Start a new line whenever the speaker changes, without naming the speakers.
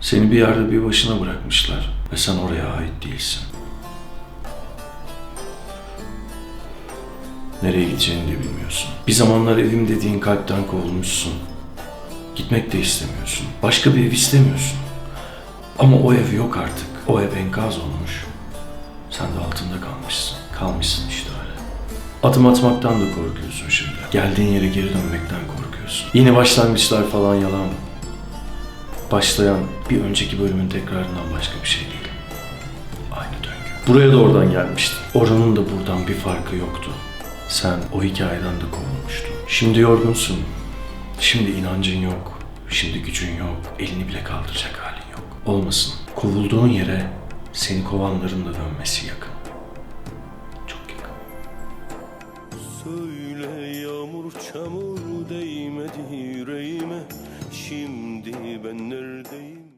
Seni bir yerde bir başına bırakmışlar ve sen oraya ait değilsin. Nereye gideceğini de bilmiyorsun. Bir zamanlar evim dediğin kalpten kovulmuşsun. Gitmek de istemiyorsun. Başka bir ev istemiyorsun. Ama o ev yok artık. O ev enkaz olmuş. Sen de altında kalmışsın. Kalmışsın işte öyle. Adım atmaktan da korkuyorsun şimdi. Geldiğin yere geri dönmekten korkuyorsun. Yeni başlangıçlar falan yalan. Başlayan bir önceki bölümün tekrarından başka bir şey değil. Aynı döngü. Buraya da oradan gelmiştin. Oranın da buradan bir farkı yoktu. Sen o hikayeden de kovulmuştun. Şimdi yorgunsun. Şimdi inancın yok. Şimdi gücün yok. Elini bile kaldıracak halin yok. Olmasın. Kovulduğun yere seni kovanların da dönmesi yakın. Çok yakın.
Söyle yağmur çamur değmedi yüreğime. Şimdi ben neredeyim